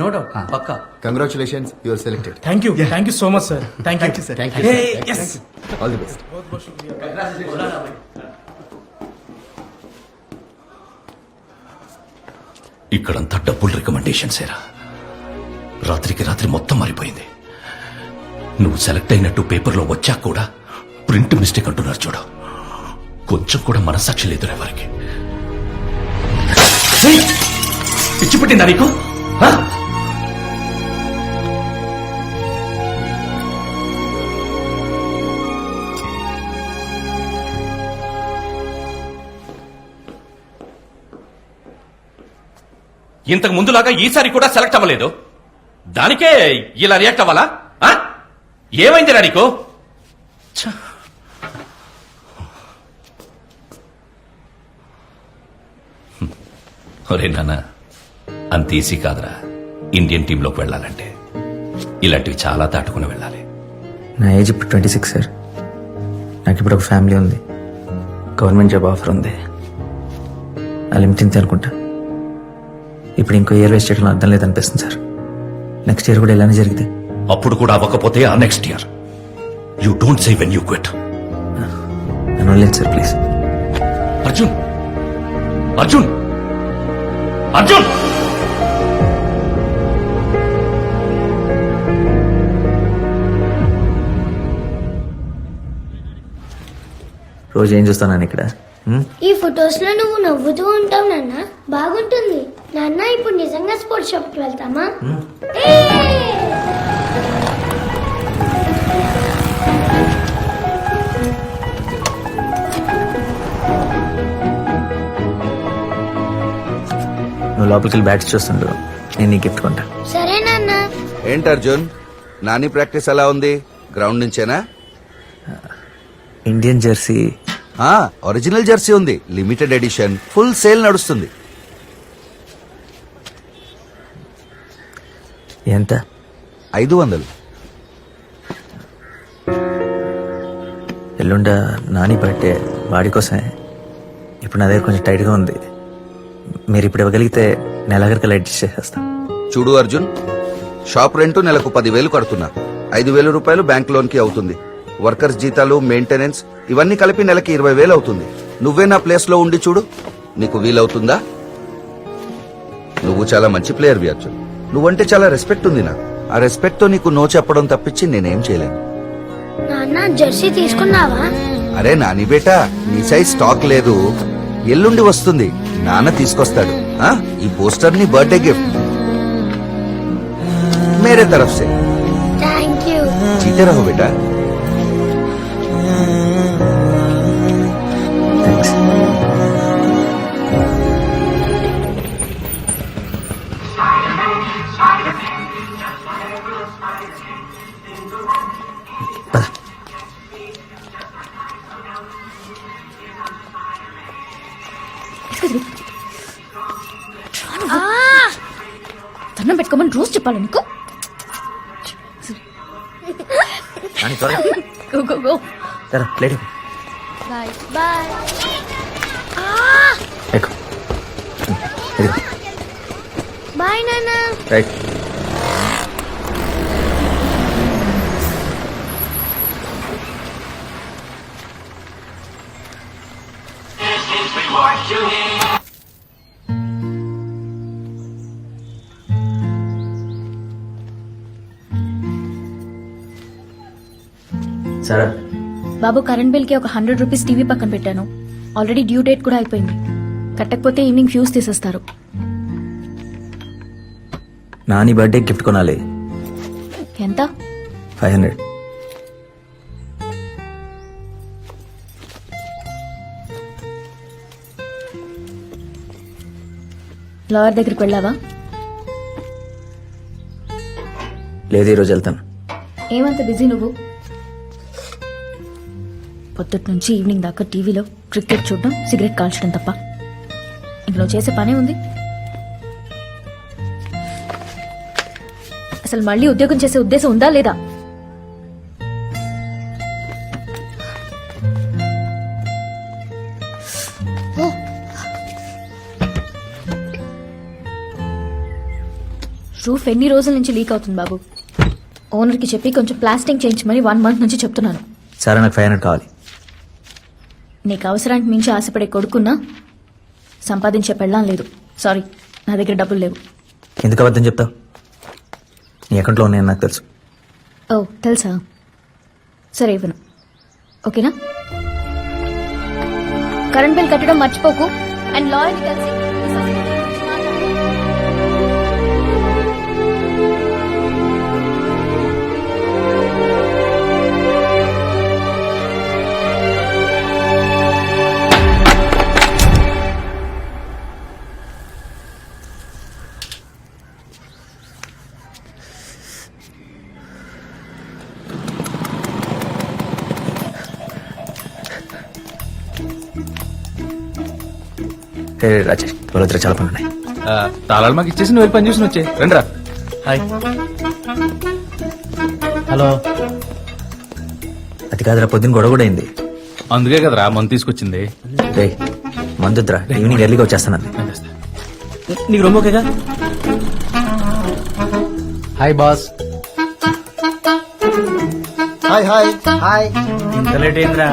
No doubt Pakka. Congratulations you are selected thank you thank you so much sir thank you you, Hey, sir. yes. All the best ఇక్కడంతా డబ్బుల్ రికమెండేషన్సేరా రాత్రికి రాత్రి మొత్తం మారిపోయింది. నువ్వు select అయినట్టు పేపర్లో వచ్చాక కూడా ప్రింట్ మిస్టేక్ అంటున్నారు చూడు. కొంచెం కూడా మనసాక్షి లేదు ఎవరికి. పిచ్చి పెట్టిందా నీకు? ఇంతకు ముందులాగా ఈసారి కూడా సెలెక్ట్ అవ్వలేదు. దానికే ఇలా రియాక్ట్ అవ్వాలా? ఏమైంది ఏమైందిరా నీకు? ఒరే నాన్న అంత ఈజీ కాదురా ఇండియన్ టీంలోకి వెళ్ళాలంటే. ఇలాంటివి చాలా దాటుకుని వెళ్ళాలి. నా ఏజ్ ఇప్పుడు ట్వంటీ సిక్స్ సార్. నాకు ఇప్పుడు ఒక ఫ్యామిలీ ఉంది. గవర్నమెంట్ జాబ్ ఆఫర్ ఉంది. ఆ లిమిట్ ఇంతే అనుకుంటా. ఇప్పుడు ఇంకో ఇయర్ వేస్ట్ చేయడం అర్థం లేదనిపిస్తుంది సార్. నెక్స్ట్ ఇయర్ కూడా ఇలానే జరిగితే. అప్పుడు కూడా అవ్వకపోతే ఆ next year you don't say when you quit నన్ను లేదు సార్ ప్లీజ్ అర్జున్ అర్జున్ అర్జున్ రోజు ఏం చూస్తాను ఇక్కడ? హ్మ్? ఈ ఫొటోస్లో నువ్వు నవ్వుతూ ఉంటావు నాన్న. బాగుంటుంది. నాన్న ఇప్పుడు నిజంగా స్పోర్ట్స్ షాప్కి వెళ్తామా! నువ్వు లోపలికి బ్యాట్స్ చూస్తుండు. నేను నీ గిఫ్ట్ కొంటా. సరే నాన్న. ఏంటి అర్జున్? నాని ప్రాక్టీస్ ఎలా ఉంది? గ్రౌండ్ నుంచేనా? Indian jersey. ఆ, ఒరిజినల్ జెర్సీ ఉంది. Limited edition. ఫుల్ సేల్ నడుస్తుంది. ఎంత? ఐదు వందలు. ఎల్లుండ నాని బర్త్డే వాడి కోసమే. ఇప్పుడు నా దగ్గర కొంచెం టైట్గా ఉంది. మీరు ఇప్పుడు ఇవ్వగలిగితే నెలాఖరికి అడ్జస్ట్ చేసేస్తాం. చూడు అర్జున్ షాప్ రెంట్ నెలకు పదివేలు కడుతున్నా. ఐదు వేల రూపాయలు బ్యాంక్ లోన్కి అవుతుంది. వర్కర్స్ జీతాలు మెయింటెనెన్స్ ఇవన్నీ కలిపి నెలకి ఇరవై వేలు అవుతుంది. నువ్వే నా ప్లేస్లో ఉండి చూడు. నీకు వీలవుతుందా? నువ్వు చాలా మంచి ప్లేయర్ వి అర్జున్. నువ్వంటే చాలా రెస్పెక్ట్ ఉంది నాకు. ఆ రెస్పెక్ట్తో నీకు నో చెప్పడం తప్పించి నేనేం చేయలేను. నాన్న జెర్సీ తీసుకున్నావా? అరే నాని బేటా నీ సైజ్ స్టాక్ లేదు. ఎల్లుండి వస్తుంది. నాన్న తీసుకొస్తాడు. ఆ? ఈ పోస్టర్ని బర్త్డే గిఫ్ట్ మేరే తరఫ్ సే. థ్యాంక్ యూ జీతే రహో బేటా. దండం పెట్టుకోమని రోజు చెప్పాలి నీకు? నాని త్వరగా. గో గో గో సరే లేట్ బాయ్ బాయ్ ఎక్కు. బాయ్ నాన్న. రైట్ సరే. బాబు కరెంట్ బిల్కి ఒక హండ్రెడ్ రూపీస్ టీవీ పక్కన పెట్టాను. ఆల్రెడీ డ్యూ డేట్ కూడా అయిపోయింది. కట్టకపోతే ఈవినింగ్ ఫ్యూజ్ తీసేస్తారు. నాని బర్త్డే గిఫ్ట్ కొనాలి. ఎంత? Five hundred. లాయర్ దగ్గరికి వెళ్ళావా? లేదు ఈరోజు వెళ్తాను. ఏమంత బిజీ నువ్వు? పొద్దుటి నుంచి ఈవినింగ్ దాకా టీవీలో క్రికెట్ చూడడం సిగరెట్ కాల్చడం తప్ప. ఇందులో చేసే పనే ఉంది. అసలు మళ్ళీ ఉద్యోగం చేసే ఉద్దేశం ఉందా లేదా? రూఫ్ ఎన్ని రోజుల నుంచి లీక్ అవుతుంది బాబు? ఓనర్కి చెప్పి కొంచెం ప్లాస్టింగ్ చేయించమని వన్ మంత్ నుంచి చెప్తున్నాను. సరే నాకు ఫైవ్ హండ్రెడ్ కావాలి. నీకు అవసరానికి మించి ఆశపడే కొడుకున్నా సంపాదించే పెళ్ళం లేదు. సారీ నా దగ్గర డబ్బులు లేవు. ఎందుకు అబద్ధం చెప్తావు? నీ అకౌంట్లో ఉన్నాయని నాకు తెలుసు. ఓ తెలుసా? సరే ఇవ్వను. ఓకేనా? కరెంట్ బిల్ కట్టడం మర్చిపోకు. అండ్ లాయర్ని కలిసి రాజేష్ చాలా పనులు ఉన్నాయి ఆ, తాళాలు మాకు ఇచ్చేసి నువ్వు వెళ్ళి పని చూసి వచ్చే. రండిరా. హాయ్. హలో. అది కాదురా పొద్దున్న గొడవ కూడా అయింది. అందుకే కదరా మందు తీసుకొచ్చింది. రే మందుద్రా ఈవినింగ్ ఎర్లీగా వచ్చేస్తాను నీకు రొమ్మ ఓకేగా? Hi boss. Hi hi. Hi ఇంత లేట్ ఏంద్రా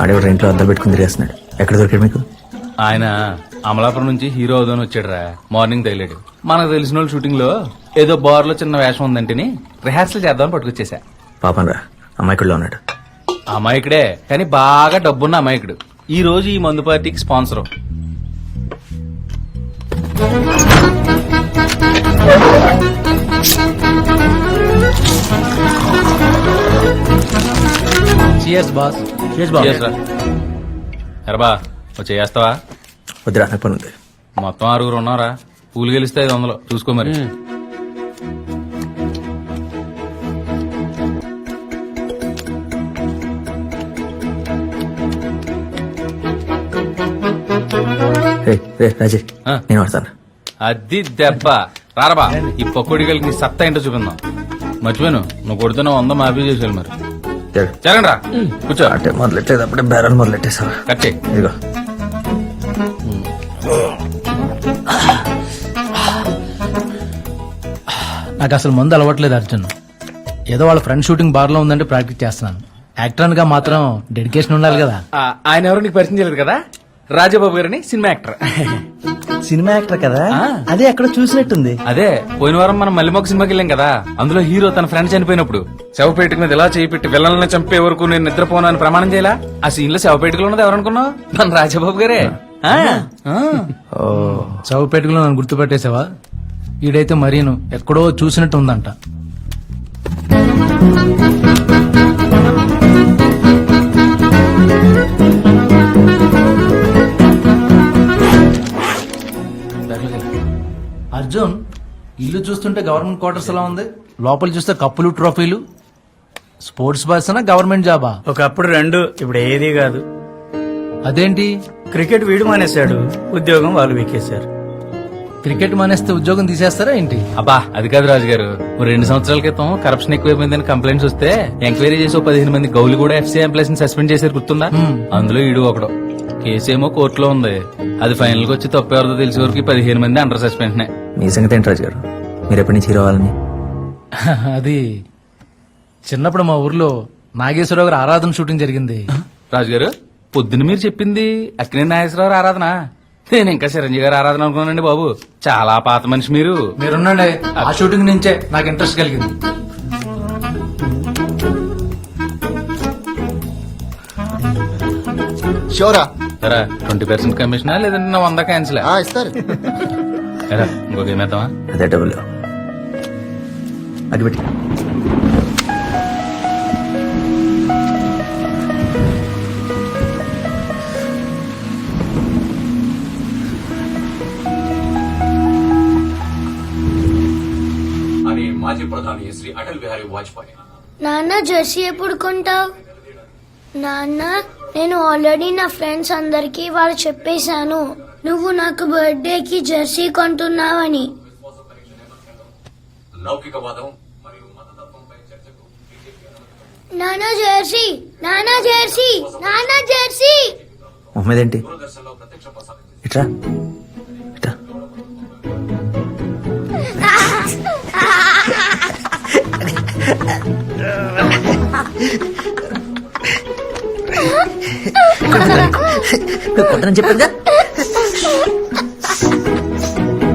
ఆడేవాడు ఇంట్లో అద్దలు పెట్టుకుని తిరిగేస్తున్నాడు. ఎక్కడ దొరికాడు మీకు? ఆయన అమలాపురం నుంచి హీరో అవుదాని వచ్చాడురా. మార్నింగ్ తగిలాడు. మనకు తెలిసిన వాళ్ళు షూటింగ్లో ఏదో బార్లో చిన్న వేషం ఉందంటేని రిహార్సల్ చేద్దామని పట్టుకొచ్చేసా పాపం రా అమ్మాయికుడిలో ఉన్నాడు. అమాయకుడే కానీ బాగా డబ్బున్న అమాయకుడు. ఈ రోజు ఈ మందు పార్టీకి స్పాన్సర్. చియర్స్ బాస్ Cheers రా. ఎరబా వచ్చి చేస్తావా? వద్దురా నాకు పని ఉంది. మొత్తం ఆరుగురు ఉన్నారా? పూలు గెలిస్తే ఐదు వందలు. చూసుకో మరి. రే రే. నేను అది దెబ్బ. రారబా ఈ పకోడిగలకి నీ సత్తా ఏంటో చూపిందాం. మర్చిపోయాను. నువ్వు కొడుతున్న వంద మాఫీ చేసేయాలి మరి. జరగండి రా కూర్చో. అంటే మొదలెట్టేది అప్పుడే బేరాలు మొదలెట్టేసావా కట్ చేయి ఇదిగో. నాకు అసలు మందు అలవట్లేదు అర్జున్. ఏదో వాళ్ళ ఫ్రెండ్ షూటింగ్ బార్లో ఉందంటే ప్రాక్టీస్ చేస్తున్నాను. యాక్టర్గా మాత్రం డెడికేషన్ ఉండాలి కదా. ఆయన ఎవరు నీకు పరిచయం చేయలేదు కదా? రాజబాబు గారిని సినిమా యాక్టర్. సినిమా యాక్టర్ కదా. అదే ఎక్కడ చూసినట్టుంది. అదే పోయిన వారం మనం మల్లిమొక్క సినిమాకి వెళ్ళాం కదా. అందులో హీరో తన ఫ్రెండ్ చనిపోయినప్పుడు. శవపేటిక మీద ఇలా చేయి పెట్టి విల్లల్ని చంపే వరకు నేను నిద్రపోను అని ప్రమాణం చేయాలా? ఆ సీన్లో శవపేటికలో ఉన్నది ఎవరనుకున్నావు? మన రాజబాబు గారే. చౌపేటలో నన్ను గుర్తుపెట్టేసావా ఈడైతే మరీను ఎక్కడో చూసినట్టు ఉందంట అర్జున్ ఇల్లు చూస్తుంటే గవర్నమెంట్ క్వార్టర్స్ ఎలా ఉంది? లోపల చూస్తే కప్పులు ట్రోఫీలు. స్పోర్ట్స్ పర్సనా గవర్నమెంట్ జాబా? ఒకప్పుడు రెండు ఇప్పుడు ఏది కాదు. అదేంటి? క్రికెట్ వీడు మానేశాడు ఉద్యోగం వాళ్ళు వీకేశారు. క్రికెట్ మానేస్తే ఉద్యోగం తీసేస్తారా ఏంటి? అబ్బా అది కాదు రాజు గారు రెండు సంవత్సరాల క్రితం కరప్షన్ ఎక్కువైపోయిందని కంప్లైంట్స్ వస్తే ఎంక్వైరీ చేసి పదిహేను మంది గౌలు కూడా ఎఫ్సీ ఎంప్లాయీస్ని సస్పెండ్ చేశారు గుర్తుందా? అందులో ఈడు ఒకడు. కేసు ఏమో కోర్టులో ఉంది. అది ఫైనల్కి వచ్చి తప్పు ఎవరిదో తెలిసే వరకు పదిహేను మంది అండర్ సస్పెన్షన్. మీ సంగతి ఏంటి రాజు గారు మీరు ఎప్పటి నుంచి హీరో అవ్వాలని? అది చిన్నప్పుడు మా ఊర్లో నాగేశ్వరరావు గారి ఆరాధన షూటింగ్ జరిగింది. రాజు గారు పొద్దున్న మీరు చెప్పింది అక్కినే నాగేశ్వరరావు ఆరాధన. నేను ఇంకా చిరంజీవి గారు ఆరాధన అనుకున్నానండి బాబు. చాలా పాత మనిషి మీరు. మీరున్నండి. ఆ షూటింగ్ నుంచే నాకు ఇంట్రెస్ట్ కలిగింది. షోరా సరే ట్వంటీ పర్సెంట్ కమిషనా లేదంటే నా వంద క్యాన్సిల్? ఆ, ఇస్తారు. ఇంకో గేమ్ వేద్దామా? అదే డబ్బులు అగ్గిపెట్టి అని మాజీ ప్రధాని శ్రీ అటల్ బిహారీ వాజ్పేయి. నాన్న జెర్సీ ఎప్పుడు కొంటావు? నాన్న? నేను ఆల్రెడీ నా ఫ్రెండ్స్ అందరికి వాళ్ళు చెప్పేశాను. నువ్వు నాకు బర్త్డేకి జెర్సీ కొంటున్నావని. లౌకికవాదం నానా జెర్సీ నానా జెర్సీ నానా జెర్సీ మొహమ్మద్ ఏంటి ఇట్రా. ఇట్రా. నువ్వు కొట్టనని చెప్పానుగా?